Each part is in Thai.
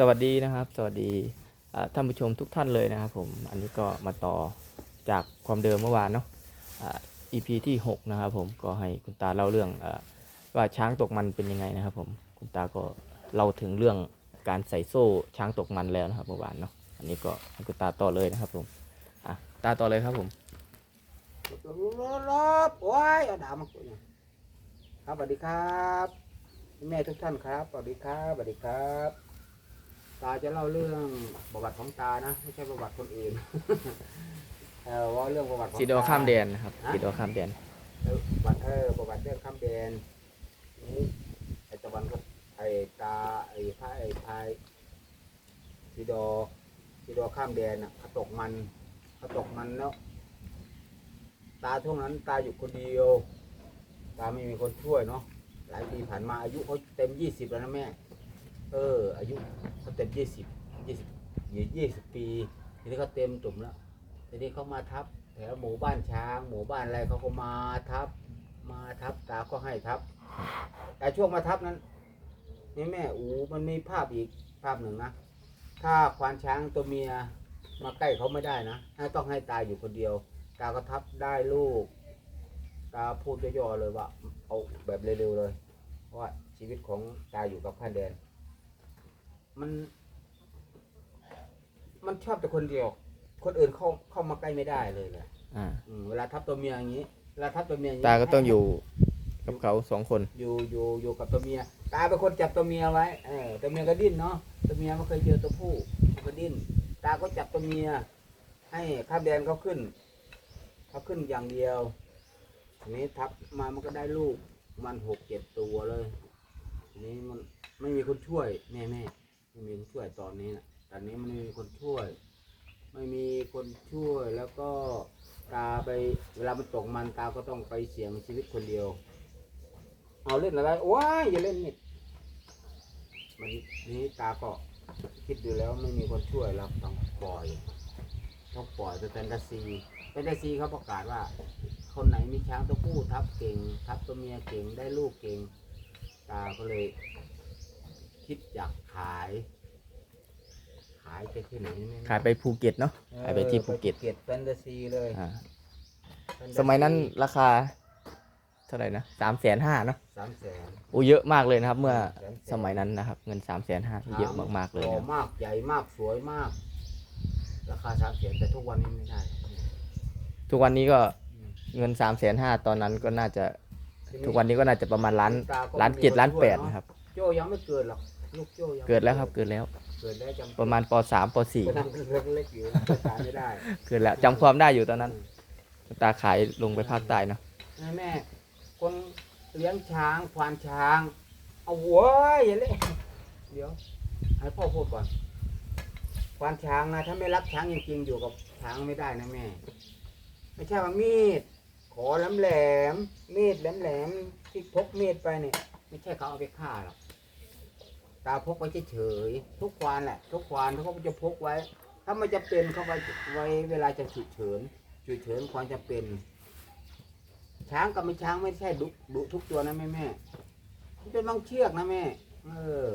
สวัสดีนะครับ สวัสดีท่านผู้ชมทุกท่านเลยนะครับผม อันนี้ก็มาต่อจากความเดิมเมื่อวานเนาะอ่า EP ที่ 6 นะครับผม ก็ให้คุณตาเล่าเรื่องอว่าช้างตกมันเป็นยังไงนะครับผม คุณตาก็เล่าถึงเรื่องการใส่โซ่ช้างตกมันแล้วนะครับเมื่อวานเนาะ อันนี้ก็ให้คุณตาต่อเลยนะครับผมอะตาต่อเลยครับผมรบรบโอ้ยอดามาคุยหน่อยครับสวัสดีครับ แม่ทุกท่านครับ สวัสดีครับ สวัสดีครับ ตาจะเล่าเรื่องประวัติของตานะไม่ใช่ประวัติคนอื่น เออว่าเรื่องประวัติของสีดอต ข้ามแดนนะครับฮะ สีดอข้ามแดน เออประวัติเออประวัติเรื่องข้ามแดนนี่ไอตะวันก็ไอตาไอพายไอพายสีดอสีดอข้ามแดนอะเขาตกมันเขาตกมันแล้วตาช่วงนั้นตาอยู่คนเดียว ตาไม่มีคนช่วยเนาะหลายปีผ่านมาอายุเขาเต็มยี่สิบแล้วนะแม่ เออ อายุเขาเต็มยี่สิบยี่สิบยี่สิบปี ทีนี้เขาเต็มตุ่มแล้วทีนี้เขามาทับแถวหมู่บ้านช้าง หมู่บ้านอะไรเขาก็มาทับ มาทับตาก็ให้ทับ แต่ช่วงมาทับนั้นนี่แม่อูมันมีภาพอีกภาพหนึ่งนะถ้าควานช้างตัวเมียมาใกล้เขาไม่ได้นะต้องให้ตาอยู่คนเดียว ตาก็ทับได้ลูก ตาพูดย่อๆเลยว่า เอาแบบเร็วๆเลย เพราะว่าชีวิตของตาอยู่กับข้านแดน มัน มันชอบแต่คนเดียว คนอื่นเข้าเข้ามาใกล้ไม่ได้เลยเลยอ่า อืมเวลาทับตัวเมียอย่างนี้เวลาทับตัวเมียอย่างนี้ตาก็ต้องอยู่กับเขาสองคน อยู่อยู่อยู่กับตัวเมีย ตาเป็นคนจับตัวเมียไว้เออตัวเมียก็ดิ้นเนาะตัวเมียไม่เคยเจอตัวผู้มันก็ดิ้นตาก็จับตัวเมีย ให้ข้ามแดนเขาขึ้นเขาขึ้นอย่างเดียวทีนี้ทับมามันก็ได้ลูก มันหกเจ็ดตัวเลยทีนี้มันไม่มีคนช่วยแม่แม่ ไม่มีคนช่วยตอนนี้นะตอนนี้มันไม่มีคนช่วย ไม่มีคนช่วยแล้วก็ตาไปเวลามันตกมันตาก็ต้องไปเสี่ยงชีวิตคนเดียว เอาเล่นอะไรว้ายอย่าเล่นนี่มันนี้ตาก็คิดดูแล้วไม่มีคนช่วยเราต้องปล่อยต้องปล่อยเป็นแฟนตาซีแฟนตาซีเขาประกาศว่า คนไหนมีช้างตัวผู้ทับเก่ง ทับตัวเมียเก่งได้ลูกเก่ง ตาก็เลย คิดอยากขาย ขายไปที่ไหนไม่ขายไปภูเก็ตเนาะขายไปที่ภูเก็ตเก็ตแฟนตาซีเลยอ่าแฟตาซีสมัยนั้นราคาเท่าไหร่นะสามแสนห้าเนาะสามแสนโอ้เยอะมากเลยนะครับ เมื่อแสนแสนสมัยนั้นนะครับ เงินสามแสนห้าเยอะมากๆเลยหล่อนะมากใหญ่มากสวยมาก ราคาสามแสนแต่ทุกวันนี้ไม่ได้ทุกวันนี้ก็อืมเงินสามแสนห้าตอนนั้นก็น่าจะทีทุกวันนี้ก็น่าจะประมาณล้านตก็ล้านไม่เจ็ดมีล้านช่วยแปดเอะนะครับ โจยังไม่เกิดหรอก ลูกโจยังไม่เกิดแล้วครับเกิดแล้ว เกิดแล้วจำประมาณปสามปสี่กำลังเล็กๆอยู่ภาษาไม่ได้เกิดแล้วจำความได้อยู่ตอนนั้น ตาขายลงไปภาคใต้เนาะแม่แม่คนเลี้ยงช้างควานช้าง เอาโว้ยอย่าเล่นเดี๋ยวให้พ่อพูดก่อน ควานช้างนะถ้าไม่รักช้างจริงๆอยู่กับช้างไม่ได้นะแม่ ไม่ใช่ว่ามีด ขอแหลมแหลมๆมีดแหลมแหลมๆที่พกมีดไปเนี่ยไม่ใช่เขาเอาไปฆ่าหรอก ตาพกไว้เฉยๆทุกควานแหละทุกควานเขาก็จะพกไว้ ถ้ามันจะเป็นเขาไว้ไว้เวลาจะฉุกเฉินฉุกเฉินควรจะเป็น ช้างกับไม่ช้างไม่ใช่ดุดุทุกตัวนะแม่แม่มันเป็นบางเชือกนะแม่เออ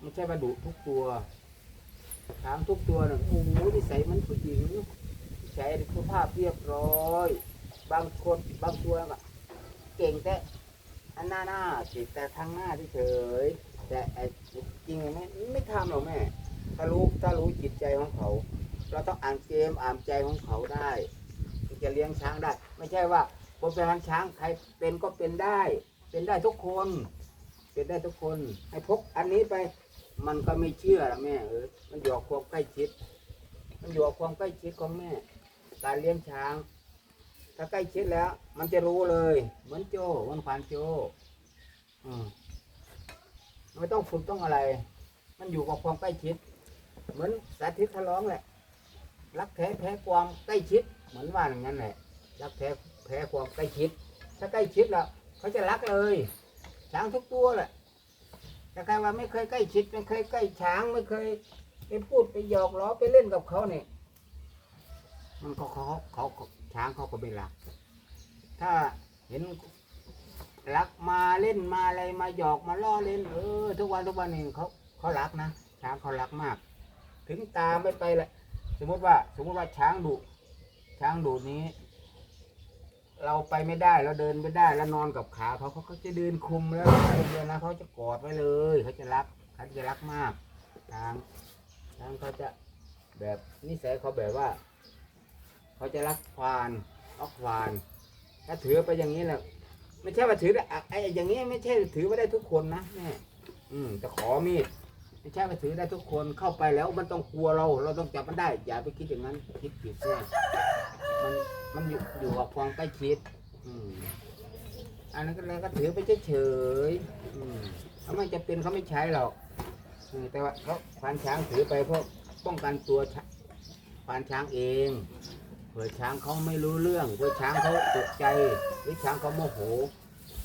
ไม่ใช่ว่าดุทุกตัวช้างทุกตัวน่ะโอ้โหนิสัยมันผู้หญิงนิสัยสุภาพเรียบร้อย บางคนบางตัวก็เก่งแต่ อันหน้าหน้าสิแต่ทางหน้าเฉยแต่ไอ้จริงไหมไม่ทำหรอกแม่ ถ้ารู้ถ้ารู้จิตใจของเขา เราต้องอ่านเกมอ่านใจของเขาได้จะเลี้ยงช้างได้ ไม่ใช่ว่าคนเป็นพันช้างใครเป็นก็เป็นได้ เป็นได้ทุกคน เป็นได้ทุกคนให้พกอันนี้ไป มันก็ไม่เชื่อละแม่เออมันอยู่กับความใกล้ชิด มันอยู่กับความใกล้ชิดของแม่ การเลี้ยงช้าง ถ้าใกล้ชิดแล้ว มันจะรู้เลย เหมือนโจเหมันควานโจอืมไม่ต้องฝึกต้องอะไร มันอยู่กับความใกล้ชิด เหมือนสาธิตทะลองแหละ รักแท้แพ้ความใกล้ชิด เหมือนว่าอย่างนั้นแหละ รักแท้แพ้ความใกล้ชิด ถ้าใกล้ชิดแล้วเขาจะรักเลยช้างทุกตัวแหละแต่ใครว่าไม่เคยใกล้ชิดไม่เคยใกล้ช้างไม่เคยไปพูดไปหยอกล้อไปเล่นกับเขาเนี่ยมันเขาเขาเขา ช้างเขาก็ไม่รัก ถ้าเห็นรักมาเล่นมาอะไรมาหยอกมาล่อเล่น เออ ทุกวันทุกวันหนี่งเขาเขารักนะช้างเขารักมาก ถึงตาไม่ไปละ สมมติว่า สมมติว่าช้างดุช้างดุนี้ เราไปไม่ได้เราเดินไม่ได้แล้วนอนกับขาเขาเขาก็จะเดินคุมแล้วเดียวนะเขาจะกอดไว้เลยเขาจะรักเขาจะรักมากช้างช้างเขาจะแบบนิสัยเขาแบบว่า เขาจะรักควานเอาควาน ถ้าถือไปอย่างนี้แหละไม่ใช่ว่าถือได้อะไอ้อย่างนี้ไม่ใช่ถือไม่ได้ทุกคนนะแม่อืมแต่ขอมีดไม่ใช่ว่าถือได้ทุกคนเข้าไปแล้วมันต้องกลัวเรา เราต้องจับมันได้ อย่าไปคิดอย่างนั้น คิดผิดเนี่ยมันมันอยู่อยู่กับความใกล้ชิด อืมอันนั้นก็เลยก็ถือไปเฉยๆอืมถ้ามันจะเป็นเขาไม่ใช้หรอกอืมแต่ว่าเขาควานช้างถือไปเพราะป้องกันตัวช้าควานช้างเอง เผื่อช้างเขาไม่รู้เรื่องเผื่อช้างเขาตกใจหรือช้างเขาโมโห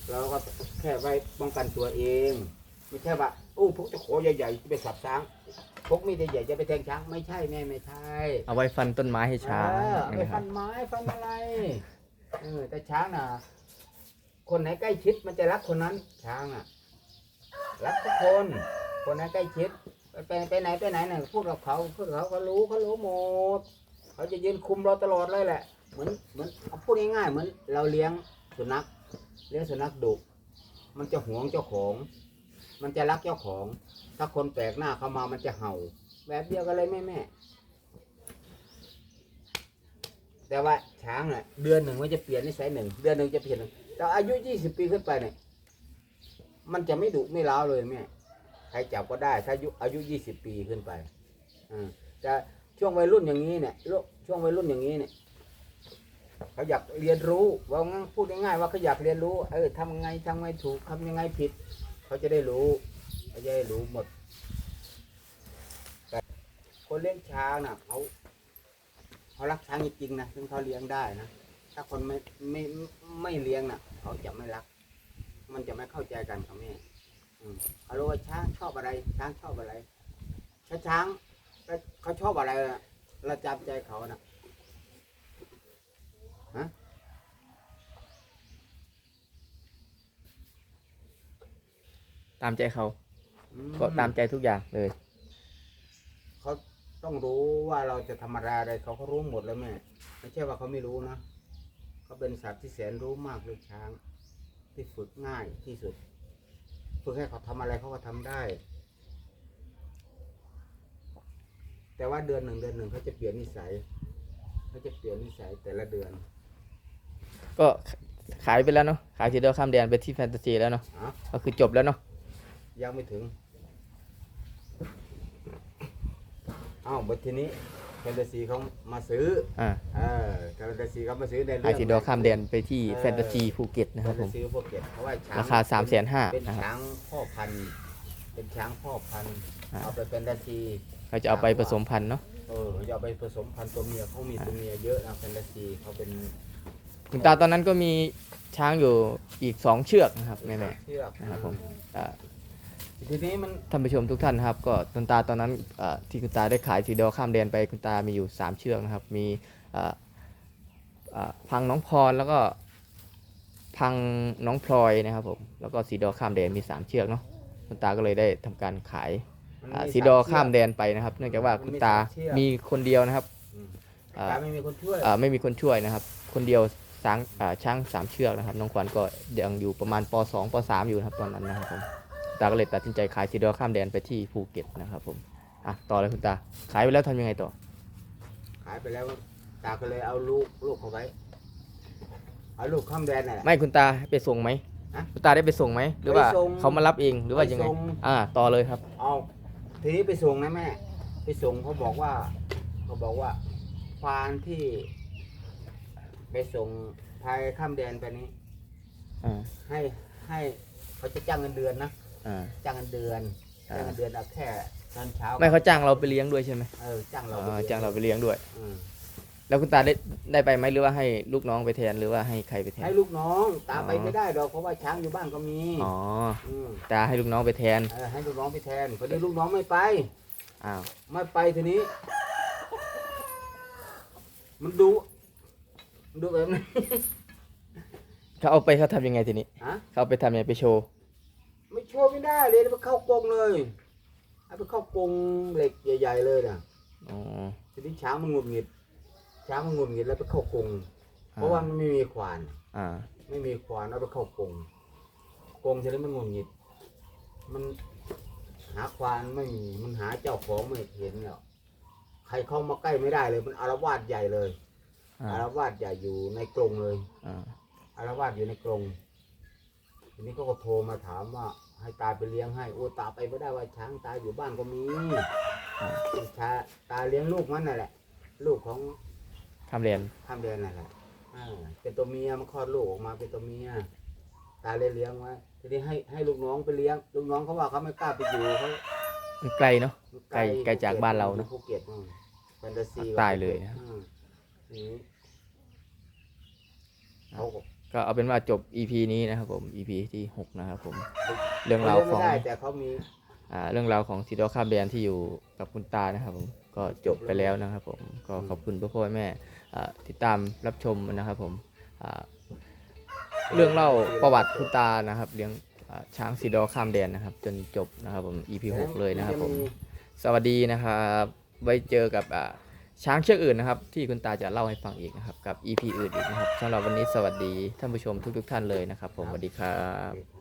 เราก็แค่ไว้ป้องกันตัวเองไม่ใช่ว่าโอ้พกตะขอใหญ่ๆจะไปสับช้างพกมีดใหญ่ๆจะไปแทงช้างไม่ใช่แม่ไม่ใช่เอาไว้ฟันต้นไม้ให้ช้างเออเอาไปนะคฟัรับนไม้ฟันอะไรเออแต่ช้างน่ะ คนไหนใกล้ชิดมันจะรักคนนั้น ช้างอะ รักทุกคน คนไหนใกล้ชิดไปไปไหนไปไหนเนี่ยพูดกับเขาพูดกับเขาเขารู้เขารู้หมด เขาจะยืนคุมเราตลอดเลยแหละ เหมือนเหมือนเอาพูดง่ายๆเหมือนเราเลี้ยงสุนัขเลี้ยงสุนัขดุมันจะหวงเจ้าของ มันจะรักเจ้าของ ถ้าคนแปลกหน้าเข้ามามันจะเห่า แบบเดียวกันเลยแม่แม่แต่ว่าช้างน่ะ เดือนหนึ่งมันจะเปลี่ยนนิสัยหนึ่งเดือนหนึ่งจะเปลี่ยนหนึ่งแต่อายุยี่สิบปีขึ้นไปเนี่ยมันจะไม่ดุไม่ร้าวเลยแม่ใครจับก็ได้ ถ้าอายุอายุยี่สิบปีขึ้นไปอ่าแต่ ช่วงวัยรุ่นอย่างนี้เนี่ยช่วงวัยรุ่นอย่างนี้เนี่ยเขาอยากเรียนรู้ว่างั้นพูดง่ายๆว่าเขาอยากเรียนรู้ เออทำยังไงทำยังไงถูกทำยังไงผิด เขาจะได้รู้เขาจะได้รู้หมดแต่คนเลี้ยงช้างน่ะเขาเขารักช้างจริงๆนะซึ่งเขาเลี้ยงได้นะถ้าคนไม่ไม่ไม่เลี้ยงน่ะ เขาจะไม่รัก มันจะไม่เข้าใจกันครับแม่เขารู้ว่าช้างชอบอะไรช้างชอบอะไรช้าง เขาชอบอะไรอะเราจำใจเขานะฮะตามใจเขา อืก็ตามใจทุกอย่างเลย เขาต้องรู้ว่าเราจะทำอะไรอะไรเขาก็รู้หมดแล้วแม่ไม่ใช่ว่าเขาไม่รู้นะเขาเป็นสัตว์ที่แสนรู้มากเลยช้าง ที่ฝึกง่ายที่สุดฝึกให้เขาทำอะไรเขาก็ทำได้ แต่ว่าเดือนหนึ่งเดือนหนึ่งเขาจะเปลี่ยนนิสัยเขาจะเปลี่ยนนิสัยแต่ละเดือนก็ขายไปแล้วเนาะขายทีเดียวข้ามแดนไปที่แฟนตาซีแล้วเนาะอะก็คือจบแล้วเนาะยังไม่ถึงอ้าวบททีนี้แฟนตาซีเขามาซื้ออ่าเออแฟนตาซีเขามาซื้อในขายเรื่องทีเดียวข้ามแดนไปที่แฟนตาซีภูเก็ตนะครับแฟผนมตาซีพวกเก็ตเพราะว่าช้างราคา3ามแสนห้าเป็นนะครับ ช้างพ่อพันธุ์ เป็นช้างพ่อพันธุ์อ่า เอาไปเป็นตาซีเขาจะเอาไปผสมพันธุ์เนาะเออเขาจะเอาไปผสมพันธุ์ตัวเมียเขามีตัวเมียเยอะนะแฟนตาซีเขาเป็นคุณตาตอนนั้นก็มีช้างอยู่อีกสองเชือกนะครับแม่เชือกนะครับผมๆอ่า ทีนี้มัน ท่านผู้ชมทุกท่านนะครับก็คุณตาตอนนั้นเอ่อที่คุณตาได้ขายทีเดียวข้ามแดนไปคุณตามีอยู่ 3 เชือกนะครับ มีเอ่อเอ่อพังน้องพรแล้วก็พังน้องพลอยนะครับผมแล้วก็สีดอข้ามแดนมี 3 เชือกเนาะ คุณตาก็เลยได้ทำการขายมันอ่ามีสีดอสเชืกข้ามแดนไปนะครับ เนื่องจากว่าคุณตามันมีสามเชือกมีคนเดียวนะครับอืมอ่าตาไม่มีคนช่วยอ่าไม่มีคนช่วยนะครับ คนเดียวช้างอ่าช้างสามเชือกนะครับ น้องขวัญก็ยังอยู่ประมาณป .2 ป .3 อยู่นะครับตอนนั้นนะครับผมตาก็เลยตัดสินใจขายสีดอข้ามแดนไปที่ภูเก็ตนะครับผมอะต่อเลยคุณตา ขายไปแล้วทำยังไงต่อ ขายไปแล้วตาก็เลยเอาลูกลูกเขาไว้เอาลูกข้ามแดนน่ะแหละไม่คุณตาไปส่งไหม ฮะคุณตาได้ไปส่งไหมหรือว่าไปส่ง เขามารับเองหรือว่ายังไงไปส่งอ่า ต่อเลยครับ เอาทีนี้ไปส่งนะแม่ ไปส่งเขาบอกว่าเขาบอกว่าควานที่ ไปส่งภายข้ามแดนไปนี้ อ่า ให้ให้เขาจะจ้างเงินเดือนนะอ่า จ้างเงินเดือนอ่า จ้างเงินเดือนเอาแค่ตอนเช้าไม่เขาจ้างเราไปเลี้ยงด้วยใช่ไหมเออจ้างเราอ่าไปจ้างเราไปเลี้ยงด้วย อืม แล้วคุณตาได้ได้ไปไหมหรือว่าให้ลูกน้องไปแทนหรือว่าให้ใครไปแทน ให้ลูกน้องตามไปอ๋อไม่ได้หรอกเพราะว่าช้างอยู่บ้านก็มีอ๋อมตาให้ลูกน้องไปแทน เออให้ลูกน้องไปแทนพอดีลูกน้องไม่ไป อ้าว ไม่ไปทีนี้ มันดูมันดูแบบนี้เขาเอาไปเขาทำยังไงทีนี้ ฮะ เขาเอาไปทำยังไงไปโชว์ ไม่โชว์ไม่ได้เลยมันเข้ากรงเลยเอาไปเข้ากรงเหล็กใหญ่ ๆ เลยน่ะอ๋อ ทีนี้ช้างมันหงุดหงิด ช้างมันหงุดหงิดแล้วไปเข้ากรงเพราะว่ามันไม่มีควาน อ่า ไม่มีควานเอาไปเข้ากรงกรงทีนี้มันหงุดหงิด มันหาควานไม่มีมันหาเจ้าของไม่เห็นแล้วใครเข้ามาใกล้ไม่ได้เลย มันอารวาสใหญ่เลยอ่า อารวาสใหญ่อยู่ในกรงเลย อ่า อารวาสอยู่ในกรงทีนี้เขาก็โทรมาถามว่า ให้ตาไปเลี้ยงให้ โอ้ตาไปไม่ได้ว่าช้างตายอยู่บ้านก็มีชาตาเลี้ยงลูกมันนั่นแหละ ลูกของ คำเรียนข้ามเดือนนั่นแหละอ่าเป็นตัวเมียมันคลอดลูกออกมาเป็นตัวเมีย ตาเลยเลี้ยงไว้ทีนี้ให้ให้ลูกน้องไปเลี้ยง ลูกน้องเขาว่าเขาไม่กล้าไปอยู่เขามันไกลเนาะ ไกลไกลจากบ้านเราเนอะภูเก็ตนู่นแฟนตาซีตายเลยนะ อืมทีนี้เขาก็ ก็เอาเป็นว่าจบ EP นี้นะครับผม EP ที่6นะครับผม เรื่องราวของ ไม่ได้แต่เขามีอ่าเรื่องราวของซีดอคาแบรนด์ที่อยู่กับคุณตานะครับผมก็จบไปแล้วนะครับผมก็ขอบคุณพ่อพ่อแม่อ่า ติดตามรับชมนะครับผมเรื่องเล่าประวัติคุณตานะครับเลี้ยงช้างซีดอข้ามแดนนะครับ จนจบนะครับผม EP 6เลยนะครับผมสวัสดีนะครับไว้เจอกับช้างเชือกอื่นนะครับ ที่คุณตาจะเล่าให้ฟังอีกนะครับ กับ EP อื่นอีกนะครับสำหรับวันนี้สวัสดีท่านผู้ชมทุกๆท่านเลยนะครับ ผมสวัสดีครับ